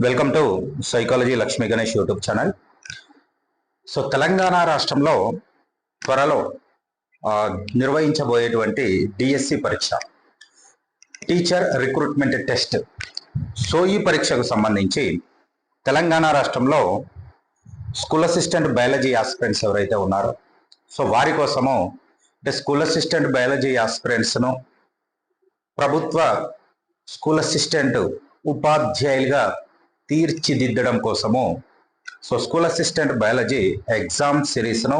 Welcome to psychology Lakshmi Ganesh YouTube channel so Telangana రాష్ట్రంలో త్వరలో నిర్వహించబోయేటువంటి డిఎస్సి పరీక్ష టీచర్ రిక్రూట్మెంట్ టెస్ట్ సో ఈ పరీక్షకు సంబంధించి తెలంగాణ రాష్ట్రంలో స్కూల్ అసిస్టెంట్ బయాలజీ ఆస్పిరెంట్స్ ఎవరైతే ఉన్నారో సో వారి కోసము అంటే స్కూల్ అసిస్టెంట్ బయాలజీ ఆస్పిరెంట్స్ను ప్రభుత్వ స్కూల్ అసిస్టెంట్ ఉపాధ్యాయులుగా తీర్చిదిద్దడం కోసము so school assistant biology exam సిరీస్ను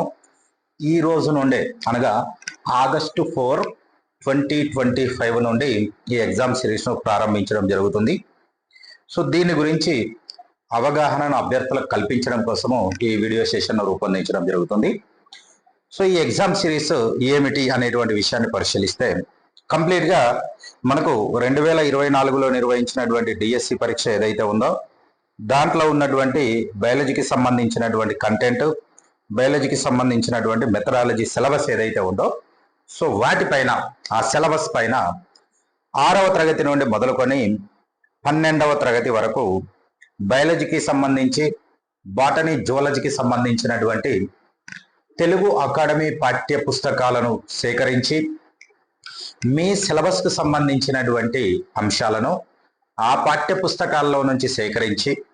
ఈ రోజు నుండే అనగా August four twenty twenty five నుండి ఈ ఎగ్జామ్ సిరీస్ను ప్రారంభించడం జరుగుతుంది. సో దీని గురించి అవగాహనను అభ్యర్థులకు కల్పించడం కోసము ఈ వీడియో సెషన్ను రూపొందించడం జరుగుతుంది. సో ఈ ఎగ్జామ్ సిరీస్ ఏమిటి అనేటువంటి విషయాన్ని పరిశీలిస్తే కంప్లీట్గా మనకు రెండు వేల ఇరవై నాలుగులో నిర్వహించినటువంటి డిఎస్సి పరీక్ష ఏదైతే ఉందో దాంట్లో ఉన్నటువంటి బయాలజీకి సంబంధించినటువంటి కంటెంట్ బయాలజీకి సంబంధించినటువంటి మెథడాలజీ సిలబస్ ఏదైతే ఉందో సో వాటిపైన ఆ సిలబస్ పైన ఆరవ తరగతి నుండి మొదలుకొని పన్నెండవ తరగతి వరకు బయాలజీకి సంబంధించి బాటనీ జువాలజీకి సంబంధించినటువంటి తెలుగు అకాడమీ పాఠ్య పుస్తకాలను సేకరించి మీ సిలబస్కు సంబంధించినటువంటి అంశాలను ఆ పాఠ్య పుస్తకాల్లో నుంచి సేకరించి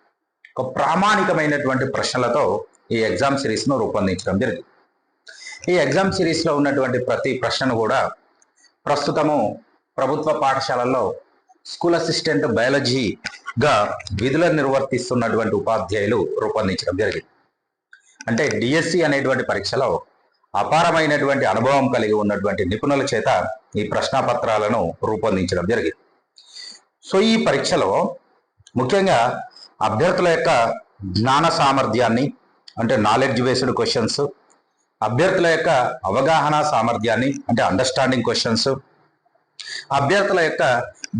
ఒక ప్రామాణికమైనటువంటి ప్రశ్నలతో ఈ ఎగ్జామ్ సిరీస్ను రూపొందించడం జరిగింది. ఈ ఎగ్జామ్ సిరీస్లో ఉన్నటువంటి ప్రతి ప్రశ్నను కూడా ప్రస్తుతము ప్రభుత్వ పాఠశాలల్లో స్కూల్ అసిస్టెంట్ బయాలజీగా విధులను నిర్వర్తిస్తున్నటువంటి ఉపాధ్యాయులు రూపొందించడం జరిగింది. అంటే డిఎస్సి అనేటువంటి పరీక్షలో అపారమైనటువంటి అనుభవం కలిగి ఉన్నటువంటి నిపుణుల చేత ఈ ప్రశ్నపత్రాలను రూపొందించడం జరిగింది. సో ఈ పరీక్షలో ముఖ్యంగా అభ్యర్థుల యొక్క జ్ఞాన సామర్థ్యాన్ని అంటే నాలెడ్జ్ బేస్డ్ క్వశ్చన్స్ అభ్యర్థుల యొక్క అవగాహన సామర్థ్యాన్ని అంటే అండర్స్టాండింగ్ క్వశ్చన్స్ అభ్యర్థుల యొక్క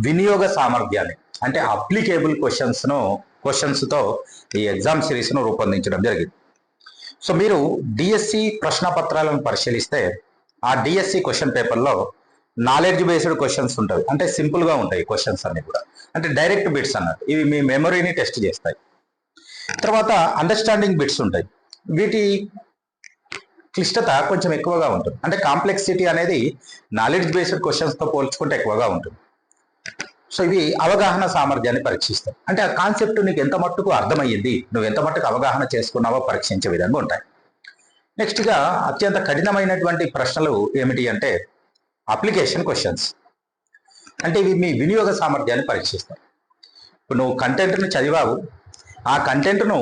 వినియోగ సామర్థ్యాన్ని అంటే అప్లికేబుల్ క్వశ్చన్స్ను క్వశ్చన్స్తో క్వశ్చన్స్తో ఈ ఎగ్జామ్ సిరీస్ను రూపొందించడం జరిగింది. సో మీరు డిఎస్సి ప్రశ్న పత్రాలను పరిశీలిస్తే ఆ డిఎస్సి క్వశ్చన్ పేపర్లో నాలెడ్జ్ బేస్డ్ క్వశ్చన్స్ ఉంటాయి. అంటే సింపుల్గా ఉంటాయి క్వశ్చన్స్ అన్ని కూడా. అంటే డైరెక్ట్ బిట్స్ అన్నట్టు. ఇవి మీ మెమొరీని టెస్ట్ చేస్తాయి. తర్వాత అండర్స్టాండింగ్ బిట్స్ ఉంటాయి. వీటి క్లిష్టత కొంచెం ఎక్కువగా ఉంటుంది. అంటే కాంప్లెక్సిటీ అనేది నాలెడ్జ్ బేస్డ్ క్వశ్చన్స్తో పోల్చుకుంటే ఎక్కువగా ఉంటుంది. సో ఇవి అవగాహన సామర్థ్యాన్ని పరీక్షిస్తాయి. అంటే ఆ కాన్సెప్ట్ నీకు ఎంత మట్టుకు అర్థమయ్యింది? నువ్వు ఎంత మట్టుకు అవగాహన చేసుకున్నావో పరీక్షించే విధంగా ఉంటాయి. నెక్స్ట్గా అత్యంత కఠినమైనటువంటి ప్రశ్నలు ఏమిటి అంటే అప్లికేషన్ క్వశ్చన్స్. అంటే ఇవి మీ వినియోగ సామర్థ్యాన్ని పరీక్షిస్తాయి. ఇప్పుడు నువ్వు కంటెంట్ను చదివావు. ఆ కంటెంట్ను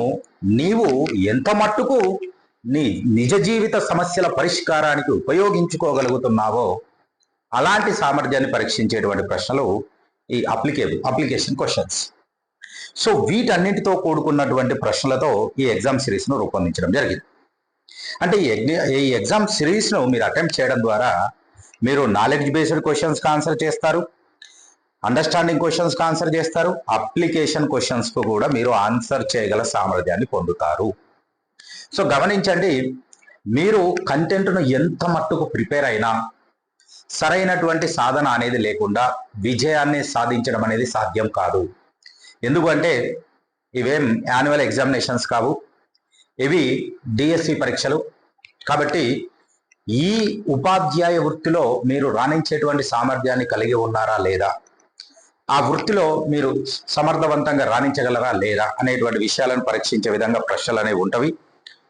నీవు ఎంత మట్టుకు నీ నిజ జీవిత సమస్యల పరిష్కారానికి ఉపయోగించుకోగలుగుతున్నావో అలాంటి సామర్థ్యాన్ని పరీక్షించేటువంటి ప్రశ్నలు ఈ అప్లికేబుల్ అప్లికేషన్ క్వశ్చన్స్. సో వీటన్నిటితో కూడుకున్నటువంటి ప్రశ్నలతో ఈ ఎగ్జామ్ సిరీస్ను రూపొందించడం జరిగింది. అంటే ఈ ఈ ఎగ్జామ్ సిరీస్ను మీరు అటెంప్ట్ చేయడం ద్వారా మీరు నాలెడ్జ్ బేస్డ్ క్వశ్చన్స్కి ఆన్సర్ చేస్తారు. అండర్స్టాండింగ్ క్వశ్చన్స్కి ఆన్సర్ చేస్తారు. అప్లికేషన్ క్వశ్చన్స్కు కూడా మీరు ఆన్సర్ చేయగల సామర్థ్యాన్ని పొందుతారు. సో గమనించండి మీరు కంటెంట్ను ఎంత మట్టుకు ప్రిపేర్ అయినా సరైనటువంటి సాధన అనేది లేకుండా విజయాన్ని సాధించడం అనేది సాధ్యం కాదు. ఎందుకంటే ఇవేం యాన్యువల్ ఎగ్జామినేషన్స్ కావు. ఇవి డిఎస్సి పరీక్షలు. కాబట్టి ఈ ఉపాధ్యాయ వృత్తిలో మీరు రాణించేటువంటి సామర్థ్యాన్ని కలిగి ఉన్నారా లేదా? ఆ వృత్తిలో మీరు సమర్థవంతంగా రాణించగలరా లేదా అనేటువంటి విషయాలను పరీక్షించే విధంగా ప్రశ్నలు అనేవి ఉంటవి.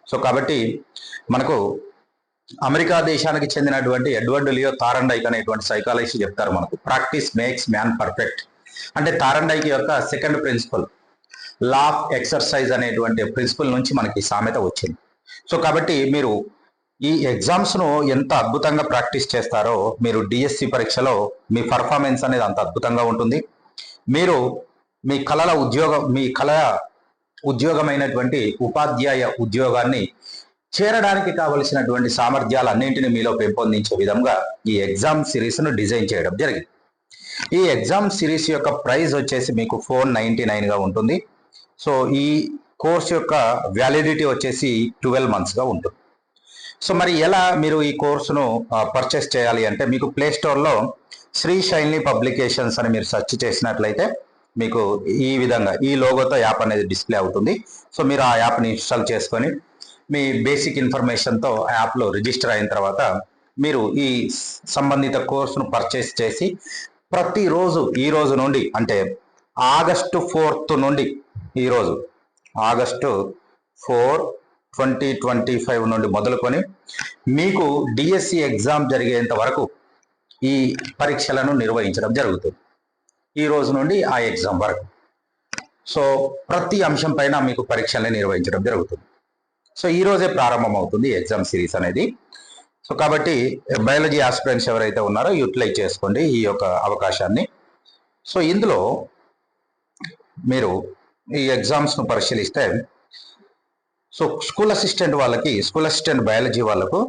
సో కాబట్టి మనకు అమెరికా దేశానికి చెందినటువంటి ఎడ్వర్డ్ లియో తారండైక్ అనేటువంటి సైకాలజీ చెప్తారు మనకు ప్రాక్టీస్ మేక్స్ మ్యాన్ పర్ఫెక్ట్ అంటే తారండైక్ యొక్క second principle law of exercise అనేటువంటి ప్రిన్సిపల్ నుంచి మనకి సామెత వచ్చింది. సో కాబట్టి మీరు ఈ ఎగ్జామ్స్ను ఎంత అద్భుతంగా ప్రాక్టీస్ చేస్తారో మీరు డిఎస్సి పరీక్షలో మీ పర్ఫార్మెన్స్ అనేది అంత అద్భుతంగా ఉంటుంది. మీరు మీ కళల ఉద్యోగం మీ కళ ఉద్యోగమైనటువంటి ఉపాధ్యాయ ఉద్యోగాన్ని చేరడానికి కావలసినటువంటి సామర్థ్యాలన్నింటినీ మీలో పెంపొందించే విధంగా ఈ ఎగ్జామ్ సిరీస్ను డిజైన్ చేయడం జరిగింది. ఈ ఎగ్జామ్ సిరీస్ యొక్క ప్రైజ్ వచ్చేసి మీకు ఫోర్ నైన్టీ నైన్గా ఉంటుంది. సో ఈ కోర్స్ యొక్క వ్యాలిడిటీ వచ్చేసి ట్వెల్వ్ మంత్స్గా ఉంటుంది. సో మరి ఎలా మీరు ఈ కోర్సును పర్చేస్ చేయాలి అంటే మీకు ప్లే స్టోర్లో శ్రీ శైలి పబ్లికేషన్స్ అని మీరు సెర్చ్ చేసినట్లయితే మీకు ఈ విధంగా ఈ లోగోతో యాప్ అనేది డిస్ప్లే అవుతుంది. సో మీరు ఆ యాప్ని ఇన్స్టాల్ చేసుకొని మీ బేసిక్ ఇన్ఫర్మేషన్తో ఆ యాప్లో రిజిస్టర్ అయిన తర్వాత మీరు ఈ సంబంధిత కోర్సును పర్చేస్ చేసి ప్రతిరోజు ఈ రోజు నుండి అంటే ఆగస్టు ఫోర్త్ నుండి ఈరోజు August four twenty twenty five నుండి మొదలుకొని మీకు డిఎస్సి ఎగ్జామ్ జరిగేంత వరకు ఈ పరీక్షలను నిర్వహించడం జరుగుతుంది. ఈ రోజు నుండి ఆ ఎగ్జామ్ వరకు. సో ప్రతి అంశం పైన మీకు పరీక్షల్ని నిర్వహించడం జరుగుతుంది. సో ఈ రోజే ప్రారంభం అవుతుంది ఎగ్జామ్ సిరీస్ అనేది. సో కాబట్టి బయాలజీ ఆస్పిరెంట్స్ ఎవరైతే ఉన్నారో యూటిలైజ్ చేసుకోండి ఈ యొక్క అవకాశాన్ని. సో ఇందులో మీరు ఈ ఎగ్జామ్స్ను పరిశీలిస్తే సో స్కూల్ అసిస్టెంట్ వాళ్ళకి స్కూల్ అసిస్టెంట్ బయాలజీ వాళ్ళకు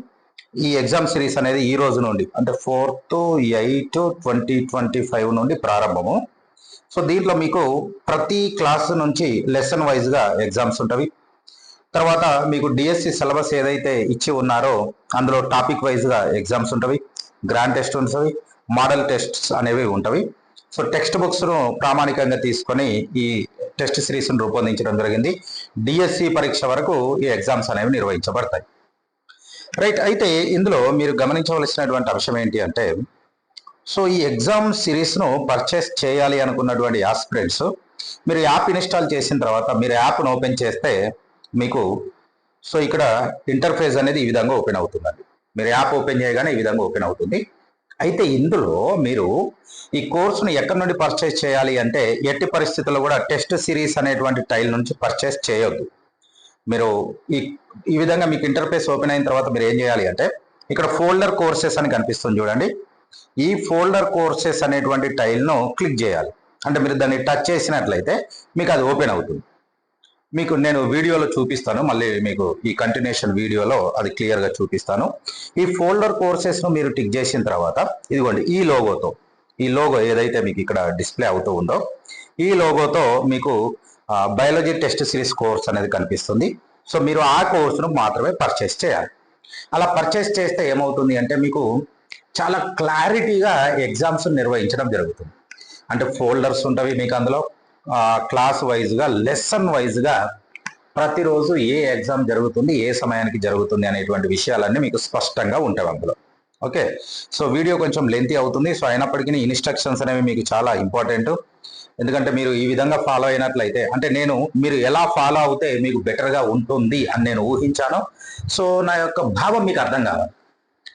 ఈ ఎగ్జామ్ సిరీస్ అనేది ఈ రోజు నుండి అంటే fourth eight twenty twenty five నుండి ప్రారంభము. సో దీంట్లో మీకు ప్రతి క్లాస్ నుంచి లెసన్ వైజ్గా ఎగ్జామ్స్ ఉంటవి తర్వాత మీకు డిఎస్సి సిలబస్ ఏదైతే ఇచ్చి ఉన్నారో అందులో టాపిక్ వైజ్గా ఎగ్జామ్స్ ఉంటవి గ్రాండ్ టెస్ట్ ఉంటుంది మోడల్ టెస్ట్స్ అనేవి ఉంటవి సో టెక్స్ట్ బుక్స్ను ప్రామాణికంగా తీసుకొని ఈ టెస్ట్ సిరీస్ను రూపొందించడం జరిగింది. డిఎస్సి పరీక్ష వరకు ఈ ఎగ్జామ్స్ అనేవి నిర్వహించబడతాయి. రైట్ అయితే ఇందులో మీరు గమనించవలసినటువంటి అంశం ఏంటి అంటే సో ఈ ఎగ్జామ్ సిరీస్ను పర్చేస్ చేయాలి అనుకున్నటువంటి ఆస్పిరెంట్స్ మీరు యాప్ ఇన్స్టాల్ చేసిన తర్వాత మీరు యాప్ను ఓపెన్ చేస్తే మీకు సో ఇక్కడ ఇంటర్ఫేస్ అనేది ఈ విధంగా ఓపెన్ అవుతుందండి. మీరు యాప్ ఓపెన్ చేయగానే ఈ విధంగా ఓపెన్ అవుతుంది. అయితే ఇందులో మీరు ఈ కోర్సును ఎక్కడి నుండి పర్చేస్ చేయాలి అంటే ఎట్టి పరిస్థితుల్లో కూడా టెస్ట్ సిరీస్ అనేటువంటి టైల్ నుంచి పర్చేస్ చేయొద్దు. మీరు ఈ ఈ విధంగా మీకు ఇంటర్ఫేస్ ఓపెన్ అయిన తర్వాత మీరు ఏం చేయాలి అంటే ఇక్కడ ఫోల్డర్ కోర్సెస్ అని కనిపిస్తుంది చూడండి. ఈ ఫోల్డర్ కోర్సెస్ అనేటువంటి టైల్ను క్లిక్ చేయాలి. అంటే మీరు దాన్ని టచ్ చేసినట్లయితే మీకు అది ఓపెన్ అవుతుంది. మీకు నేను వీడియోలో చూపిస్తాను. మళ్ళీ మీకు ఈ కంటిన్యూషన్ వీడియోలో అది క్లియర్గా చూపిస్తాను. ఈ ఫోల్డర్ కోర్సెస్ను మీరు టిక్ చేసిన తర్వాత ఇదిగోండి ఈ లోగోతో ఈ లోగో ఏదైతే మీకు ఇక్కడ డిస్ప్లే అవుతూ ఉందో ఈ లోగోతో మీకు బయాలజీ టెస్ట్ సిరీస్ కోర్స్ అనేది కనిపిస్తుంది. సో మీరు ఆ కోర్సును మాత్రమే పర్చేస్ చేయాలి. అలా పర్చేస్ చేస్తే ఏమవుతుంది అంటే మీకు చాలా క్లారిటీగా ఎగ్జామ్స్ నిర్వహించడం జరుగుతుంది. అంటే ఫోల్డర్స్ ఉంటవి మీకు అందులో. క్లాస్ వైజ్గా లెసన్ వైజ్గా ప్రతిరోజు ఏ ఎగ్జామ్ జరుగుతుంది ఏ సమయానికి జరుగుతుంది అనేటువంటి విషయాలన్నీ మీకు స్పష్టంగా ఉంటాయి అందులో. ఓకే? సో వీడియో కొంచెం లెంతీ అవుతుంది. సో అయినప్పటికీ ఇన్స్ట్రక్షన్స్ అనేవి మీకు చాలా ఇంపార్టెంట్. ఎందుకంటే మీరు ఈ విధంగా ఫాలో అయినట్లయితే అంటే నేను మీరు ఎలా ఫాలో అవుతే మీకు బెటర్గా ఉంటుంది అని నేను ఊహించాను. సో నా యొక్క భావం మీకు అర్థం కావాలి.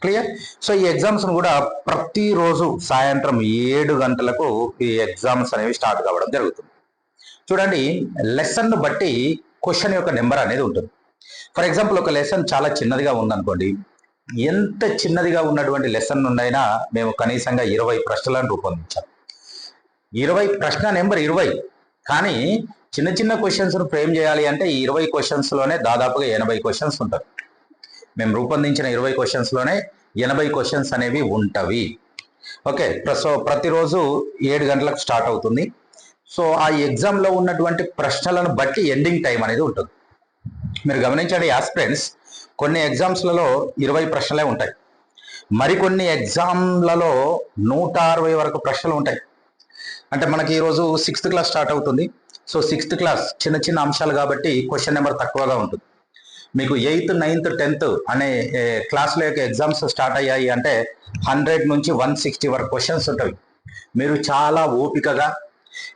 క్లియర్? సో ఈ ఎగ్జామ్స్ను కూడా ప్రతిరోజు సాయంత్రం ఏడు గంటలకు ఈ ఎగ్జామ్స్ అనేవి స్టార్ట్ కావడం జరుగుతుంది. చూడండి లెసన్ను బట్టి క్వశ్చన్ యొక్క నెంబర్ అనేది ఉంటుంది. ఫర్ ఎగ్జాంపుల్ ఒక లెసన్ చాలా చిన్నదిగా ఉందనుకోండి. ఎంత చిన్నదిగా ఉన్నటువంటి లెసన్ నుండైనా మేము కనీసంగా ఇరవై ప్రశ్నలను రూపొందించాం. ఇరవై ప్రశ్న నెంబర్ ఇరవై. కానీ చిన్న చిన్న క్వశ్చన్స్ను ఫ్రేమ్ చేయాలి అంటే ఈ ఇరవై క్వశ్చన్స్లోనే దాదాపుగా ఎనభై క్వశ్చన్స్ ఉంటాయి. మేము రూపొందించిన ఇరవై క్వశ్చన్స్లోనే ఎనభై క్వశ్చన్స్ అనేవి ఉంటవి. ఓకే ప్రసో ప్రతిరోజు ఏడు గంటలకు స్టార్ట్ అవుతుంది. సో ఆ ఎగ్జామ్లో ఉన్నటువంటి ప్రశ్నలను బట్టి ఎండింగ్ టైం అనేది ఉంటుంది. మీరు గమనించండి ఆస్పిరెంట్స్ కొన్ని ఎగ్జామ్స్లలో ఇరవై ప్రశ్నలే ఉంటాయి. మరికొన్ని ఎగ్జామ్లలో నూట అరవై వరకు ప్రశ్నలు ఉంటాయి. అంటే మనకి ఈరోజు సిక్స్త్ క్లాస్ స్టార్ట్ అవుతుంది. సో సిక్స్త్ క్లాస్ చిన్న చిన్న అంశాలు కాబట్టి క్వశ్చన్ నెంబర్ తక్కువగా ఉంటుంది. మీకు ఎయిత్ నైన్త్ టెన్త్ అనే క్లాస్ల యొక్క ఎగ్జామ్స్ స్టార్ట్ అయ్యాయి అంటే హండ్రెడ్ నుంచి వన్ సిక్స్టీ వరకు క్వశ్చన్స్ ఉంటాయి. మీరు చాలా ఓపికగా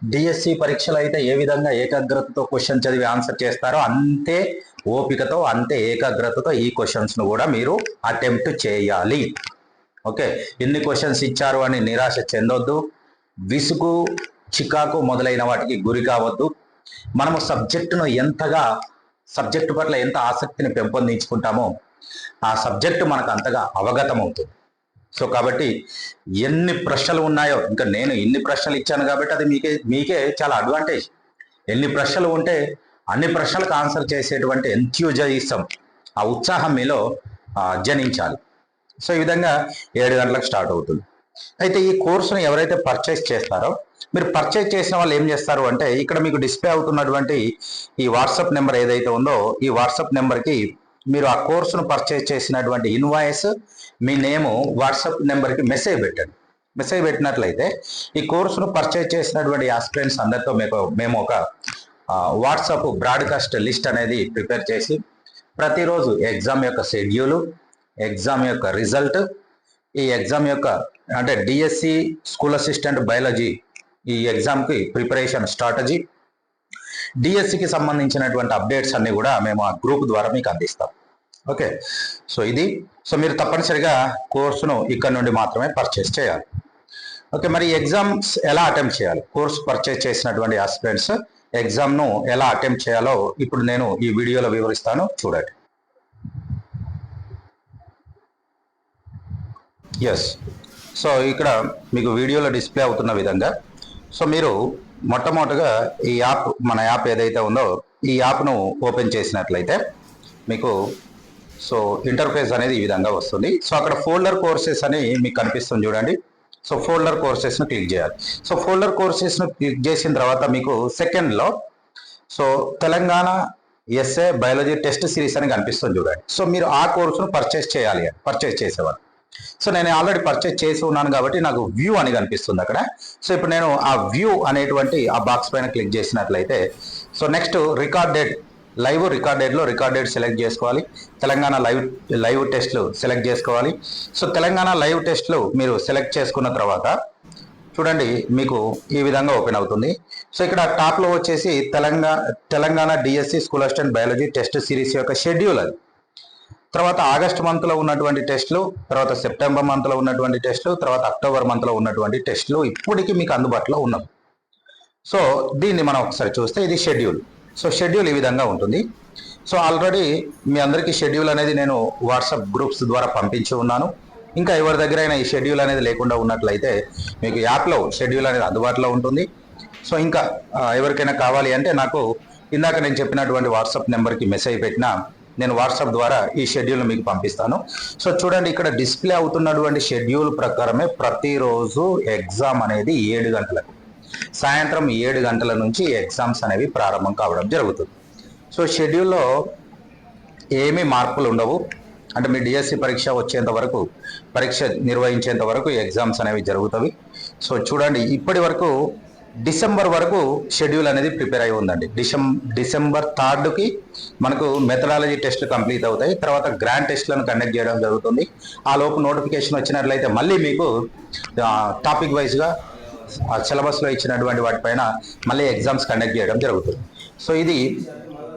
డిఎస్సి పరీక్షలు అయితే ఏ విధంగా ఏకాగ్రతతో క్వశ్చన్ చదివి ఆన్సర్ చేస్తారో అంతే ఓపికతో అంతే ఏకాగ్రతతో ఈ క్వశ్చన్స్ను కూడా మీరు అటెంప్ట్ చేయాలి. ఓకే? ఎన్ని క్వశ్చన్స్ ఇచ్చారు అని నిరాశ చెందొద్దు. విసుగు చికాకు మొదలైన వాటికి గురి కావద్దు. మనము సబ్జెక్టును ఎంతగా సబ్జెక్టు పట్ల ఎంత ఆసక్తిని పెంపొందించుకుంటామో ఆ సబ్జెక్టు మనకు అంతగా అవగతం అవుతుంది సో కాబట్టి ఎన్ని ప్రశ్నలు ఉన్నాయో ఇంకా నేను ఎన్ని ప్రశ్నలు ఇచ్చాను కాబట్టి అది మీకే మీకే చాలా అడ్వాంటేజ్ ఎన్ని ప్రశ్నలు ఉంటే అన్ని ప్రశ్నలకు ఆన్సర్ చేసేటువంటి ఎంత్యూజయిస్తాం ఆ ఉత్సాహం మీలో జనించాలి. సో ఈ విధంగా ఏడు గంటలకు స్టార్ట్ అవుతుంది. అయితే ఈ కోర్సును ఎవరైతే పర్చేస్ చేస్తారో మీరు పర్చేస్ చేసిన వాళ్ళు ఏం చేస్తారు అంటే ఇక్కడ మీకు డిస్ప్లే అవుతున్నటువంటి ఈ వాట్సాప్ నెంబర్ ఏదైతే ఉందో ఈ వాట్సాప్ నెంబర్కి మీరు ఆ కోర్సును పర్చేస్ చేసినటువంటి ఇన్వాయిస్ మీ నేము వాట్సాప్ నెంబర్కి మెసేజ్ పెట్టండి. మెసేజ్ పెట్టినట్లయితే ఈ కోర్సును పర్చేజ్ చేసినటువంటి ఆస్పిరెంట్స్ అందరితో మీకు మేము ఒక వాట్సాప్ బ్రాడ్కాస్ట్ లిస్ట్ అనేది ప్రిపేర్ చేసి ప్రతిరోజు ఎగ్జామ్ యొక్క షెడ్యూలు ఎగ్జామ్ యొక్క రిజల్ట్ ఈ ఎగ్జామ్ యొక్క అంటే డిఎస్సి స్కూల్ అసిస్టెంట్ బయాలజీ ఈ ఎగ్జామ్కి ప్రిపరేషన్ స్ట్రాటజీ డిఎస్సికి సంబంధించినటువంటి అప్డేట్స్ అన్నీ కూడా మేము ఆ గ్రూప్ ద్వారా మీకు అందిస్తాం. ఓకే? సో ఇది సో మీరు తప్పనిసరిగా కోర్సును ఇక్కడ నుండి మాత్రమే పర్చేస్ చేయాలి. ఓకే మరి ఎగ్జామ్స్ ఎలా అటెంప్ట్ చేయాలి? కోర్స్ పర్చేస్ చేసినటువంటి ఆస్పిరెంట్స్ ఎగ్జామ్ను ఎలా అటెంప్ట్ చేయాలో ఇప్పుడు నేను ఈ వీడియోలో వివరిస్తాను. చూడండి. ఎస్ సో ఇక్కడ మీకు వీడియోలో డిస్ప్లే అవుతున్న విధంగా. సో మీరు మొట్టమొదటిగా ఈ యాప్ మన యాప్ ఏదైతే ఉందో ఈ యాప్ను ఓపెన్ చేసినట్లయితే మీకు సో ఇంటర్ఫేస్ అనేది ఈ విధంగా వస్తుంది. సో అక్కడ ఫోల్డర్ కోర్సెస్ అని మీకు కనిపిస్తుంది చూడండి. సో ఫోల్డర్ కోర్సెస్ను క్లిక్ చేయాలి. సో ఫోల్డర్ కోర్సెస్ను క్లిక్ చేసిన తర్వాత మీకు సెకండ్లో so Telangana SA biology test series అని కనిపిస్తుంది చూడండి. సో మీరు ఆ కోర్సును పర్చేస్ చేయాలి పర్చేస్ చేసేవారు సో నేను ఆల్రెడీ పర్చేస్ చేసి ఉన్నాను కాబట్టి నాకు వ్యూ అని కనిపిస్తుంది అక్కడ. సో ఇప్పుడు నేను ఆ వ్యూ అనేటువంటి ఆ బాక్స్ పైన క్లిక్ చేసినట్లయితే సో నెక్స్ట్ రికార్డెడ్ లైవ్ రికార్డెడ్లో రికార్డెడ్ సెలెక్ట్ చేసుకోవాలి. తెలంగాణ లైవ్ లైవ్ టెస్ట్లు సెలెక్ట్ చేసుకోవాలి. సో తెలంగాణ లైవ్ టెస్ట్లు మీరు సెలెక్ట్ చేసుకున్న తర్వాత చూడండి మీకు ఈ విధంగా ఓపెన్ అవుతుంది. సో ఇక్కడ టాప్లో వచ్చేసి Telangana Telangana DSC school assistant biology test series యొక్క షెడ్యూల్ అది. తర్వాత ఆగస్ట్ మంత్లో ఉన్నటువంటి టెస్టులు తర్వాత సెప్టెంబర్ మంత్లో ఉన్నటువంటి టెస్టులు తర్వాత అక్టోబర్ మంత్లో ఉన్నటువంటి టెస్టులు ఇప్పటికీ మీకు అందుబాటులో ఉన్నవి. సో దీన్ని మనం ఒకసారి చూస్తే ఇది షెడ్యూల్ సో షెడ్యూల్ ఈ విధంగా ఉంటుంది. సో ఆల్రెడీ మీ అందరికీ షెడ్యూల్ అనేది నేను వాట్సాప్ గ్రూప్స్ ద్వారా పంపించి ఉన్నాను. ఇంకా ఎవరి దగ్గర అయినా ఈ షెడ్యూల్ అనేది లేకుండా ఉన్నట్లయితే మీకు యాప్లో షెడ్యూల్ అనేది అందుబాటులో ఉంటుంది. సో ఇంకా ఎవరికైనా కావాలి అంటే నాకు ఇందాక నేను చెప్పినటువంటి వాట్సాప్ నెంబర్కి మెసేజ్ పెట్టినా నేను వాట్సాప్ ద్వారా ఈ షెడ్యూల్ మీకు పంపిస్తాను. సో చూడండి ఇక్కడ డిస్ప్లే అవుతున్నటువంటి షెడ్యూల్ ప్రకారమే ప్రతిరోజు ఎగ్జామ్ అనేది ఏడు గంటలకు సాయంత్రం ఏడు గంటల నుంచి ఎగ్జామ్స్ అనేవి ప్రారంభం కావడం జరుగుతుంది. సో షెడ్యూల్లో ఏమీ మార్పులు ఉండవు. అంటే మీ డిఎస్సి పరీక్ష వచ్చేంత వరకు పరీక్ష నిర్వహించేంత వరకు ఎగ్జామ్స్ అనేవి జరుగుతాయి సో చూడండి ఇప్పటి వరకు డిసెంబర్ వరకు షెడ్యూల్ అనేది ప్రిపేర్ అయి ఉందండి. డిసెం డిసెంబర్ థర్డ్కి మనకు మెథడాలజీ టెస్ట్లు కంప్లీట్ అవుతాయి. తర్వాత గ్రాండ్ టెస్ట్లను కండక్ట్ చేయడం జరుగుతుంది. ఆ లోపు నోటిఫికేషన్ వచ్చినట్లయితే మళ్ళీ మీకు టాపిక్ వైజ్గా ఆ సిలబస్లో ఇచ్చినటువంటి వాటిపైన మళ్ళీ ఎగ్జామ్స్ కండక్ట్ చేయడం జరుగుతుంది. సో ఇది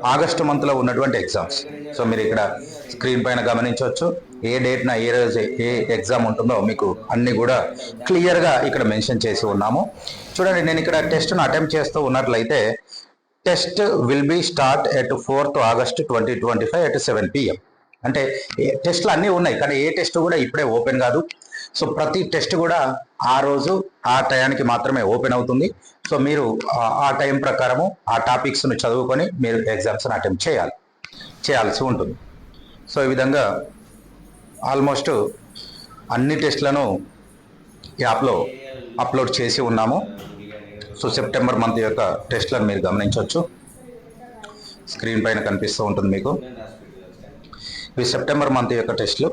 ఆగస్టు మంత్లో ఉన్నటువంటి ఎగ్జామ్స్ సో మీరు ఇక్కడ స్క్రీన్ పైన గమనించవచ్చు. ఏ డేట్న ఏ రోజు ఏ ఎగ్జామ్ ఉంటుందో మీకు అన్నీ కూడా క్లియర్గా ఇక్కడ మెన్షన్ చేసి ఉన్నాము. చూడండి నేను ఇక్కడ టెస్ట్ను అటెంప్ట్ చేస్తూ ఉన్నట్లయితే test will be start at fourth August twenty twenty five at seven PM అంటే ఏ- టెస్ట్లు అన్నీ ఉన్నాయి కానీ ఏ టెస్ట్ కూడా ఇప్పుడే ఓపెన్ కాదు. సో ప్రతి టెస్ట్ కూడా ఆ రోజు ఆ టయానికి మాత్రమే ఓపెన్ అవుతుంది. సో మీరు ఆ- ఆ టైం ప్రకారము ఆ టాపిక్స్ను చదువుకొని మీరు ఎగ్జామ్స్ని అటెంప్ట్ చేయాలి. చేయాల్సి ఉంటుంది. సో ఈ విధంగా ఆల్మోస్ట్ అన్ని టెస్ట్లను యాప్లో అప్లోడ్ చేసి ఉన్నాము. సో సెప్టెంబర్ మంత్ యొక్క టెస్ట్లను మీరు గమనించవచ్చు. స్క్రీన్ పైన కనిపిస్తూ ఉంటుంది మీకు. ఇవి సెప్టెంబర్ మంత్ యొక్క టెస్ట్లు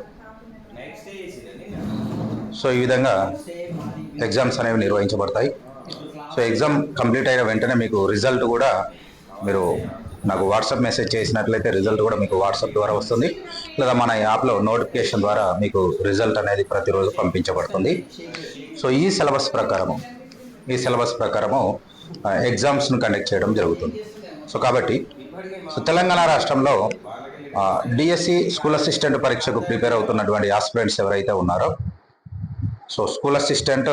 సో ఈ విధంగా ఎగ్జామ్స్ అనేవి నిర్వహించబడతాయి. సో ఎగ్జామ్ కంప్లీట్ అయిన వెంటనే మీకు రిజల్ట్ కూడా మీరు నాకు వాట్సాప్ మెసేజ్ చేసినట్లయితే రిజల్ట్ కూడా మీకు వాట్సాప్ ద్వారా వస్తుంది. లేదా మన యాప్లో నోటిఫికేషన్ ద్వారా మీకు రిజల్ట్ అనేది ప్రతిరోజు పంపించబడుతుంది. సో ఈ సిలబస్ ప్రకారము ఈ సిలబస్ ప్రకారము ఎగ్జామ్స్ను కండక్ట్ చేయడం జరుగుతుంది. సో కాబట్టి సో తెలంగాణ రాష్ట్రంలో డిఎస్సి స్కూల్ అసిస్టెంట్ పరీక్షకు ప్రిపేర్ అవుతున్నటువంటి ఆస్పిరెంట్స్ ఎవరైతే ఉన్నారో so school assistant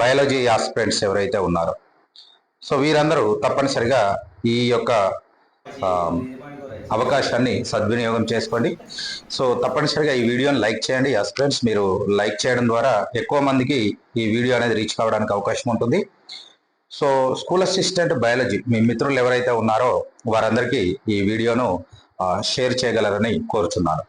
biology aspirants ఎవరైతే ఉన్నారో. సో వీరందరూ తప్పనిసరిగా ఈ యొక్క అవకాశాన్ని సద్వినియోగం చేసుకోండి. సో తప్పనిసరిగా ఈ వీడియోని లైక్ చేయండి. ఆస్పిరెంట్స్ మీరు లైక్ చేయడం ద్వారా ఎక్కువ మందికి ఈ వీడియో అనేది రీచ్ కావడానికి అవకాశం ఉంటుంది. సో స్కూల్ అసిస్టెంట్ బయాలజీ మీ మిత్రులు ఎవరైతే ఉన్నారో వారందరికీ ఈ వీడియోను షేర్ చేయగలరని కోరుచున్నాను.